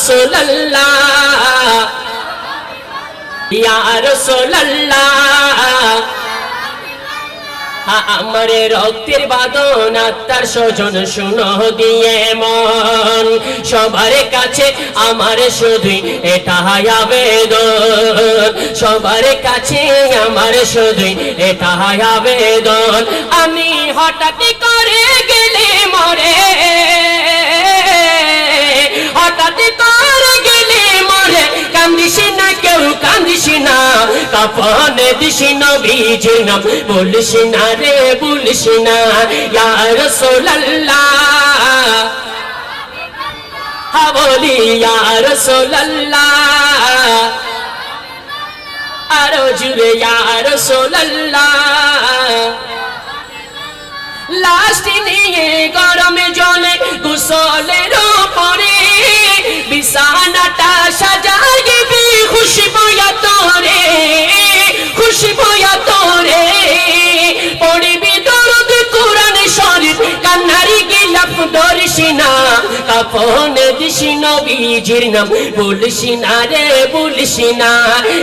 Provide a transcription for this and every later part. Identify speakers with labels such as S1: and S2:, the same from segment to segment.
S1: রাসূলুল্লাহ ইয়া রাসূলুল্লাহ আমার রক্তের বাদন আত্মার স্বজন শুনো দিয়ে মন। সবার কাছে আমার শুধুই এটা আবেদন। সবার কাছে আমার শুধুই এটা আবেদন। আমি হঠাৎ করে গেলে মরে কাপনে দিস নবীজির নাম। বলিস না রে, বলিস না, ইয়া রাসূলুল্লাহ। হা বলি, ইয়া রাসূলুল্লাহ। আরও জুড়ে, ইয়া রাসূলুল্লাহ। লাস্ট নিয়ে গরমে জলে, গোসলের পরে বিছানাটা সাজাই না কাপন দিস নবীজির নাম বলিস না রে বলিস না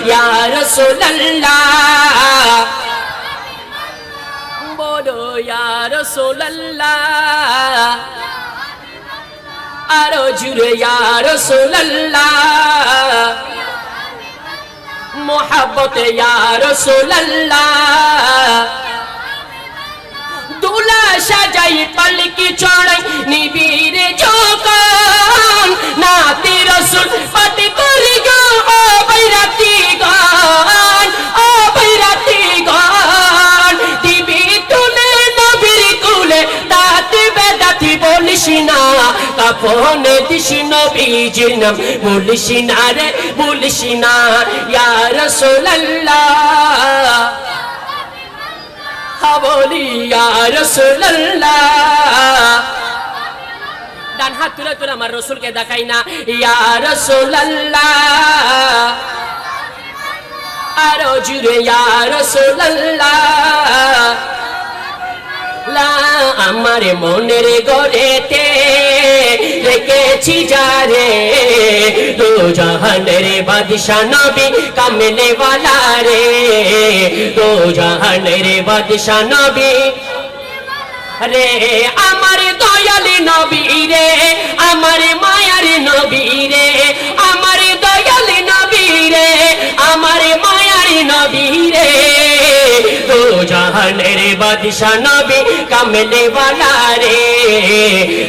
S1: ইয়া রাসূলুল্লাহ। বলো ইয়া রাসূলুল্লাহ। আরও জুড়ে ইয়া রাসূলুল্লাহ। মোহাব্বতে ইয়া রাসূলুল্লাহ। দুলা সাজাই পালকি চড়াই বেদাতি বলিস না কাপনে দিস নবীজির নাম বলিস রে বলিস না রাসূলুল্লাহ। বলি রাসূলুল্লাহ। ডান হাত তুলে তুলে, আমার রসুলকে দেখাই না। ইয়া রাসূলুল্লাহ। আরও জুড়ে, ইয়া রাসূলুল্লাহ। আমার মনের গড়েতে রেখেছি যারে দু জাহানের বাদশাহ নবী কামলে वाला রে। দু জাহানের বাদশাহ নবী রে। আমার দয়াল নবী রে, আমার মায়ার নবী রে। জাহানের বাদশা নবী কামলে वाला রে।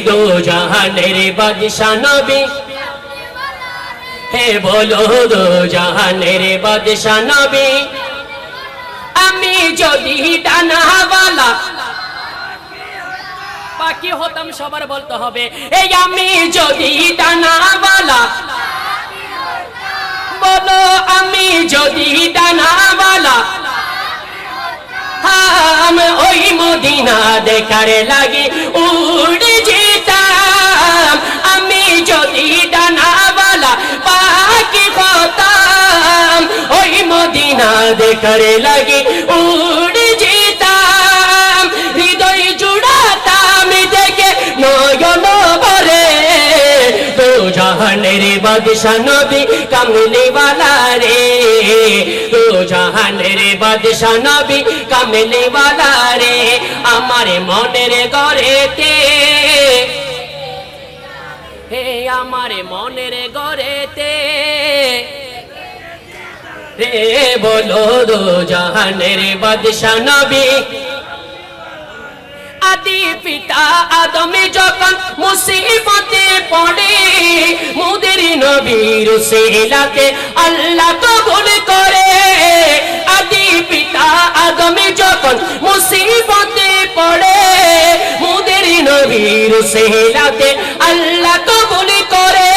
S1: দো জাহানের বাদশা নবী। হে বলো দো জাহানের বাদশা নবী। আমি যদি ডানাওয়ালা বাকি হতাম সবার বলতে হবে। এই আমি যদি ডানাওয়ালা, বলো আমি যদি ডানাওয়ালা হাম ওই মদিনা দেখার লাগে, উড়ে যেতাম। আমি যদি ডানাওয়ালা পাখি হতাম, ওই মদিনা দেখার লাগে, উড়ে জাহানের বাদশা নবী কামলি वाला রে দো জাহানের বাদশা নবী কামলি वाला রে আমার মনের গড়েতে হে আমার মনের গড়েতে রে বলো দো জাহানের বাদশা নবী আদি পিতা আদমে যখন মুসিবতে পড়ে মুদের নবীর সেলাতে আল্লাহ কবুল করে। আদি পিতা আদমে যখন মুসিবতে পড়ে, মুদের নবীর সেলাতে আল্লাহ কবুল করে।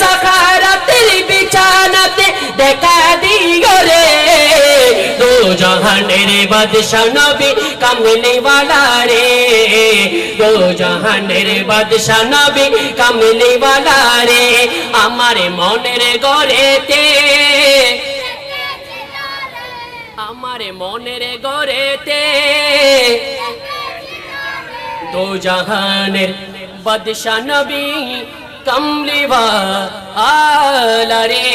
S1: সাকারাতের বিছানাতে দেখা দিও রে দো জাহানের বাদশা নবী কামলে वाला রে দো জাহানের বাদশা নবী কামলে वाला রে আমার মনের গড়েতে আমার মনের গড়েতে দো জাহানের বাদশা নবী কামলিবা আলা রে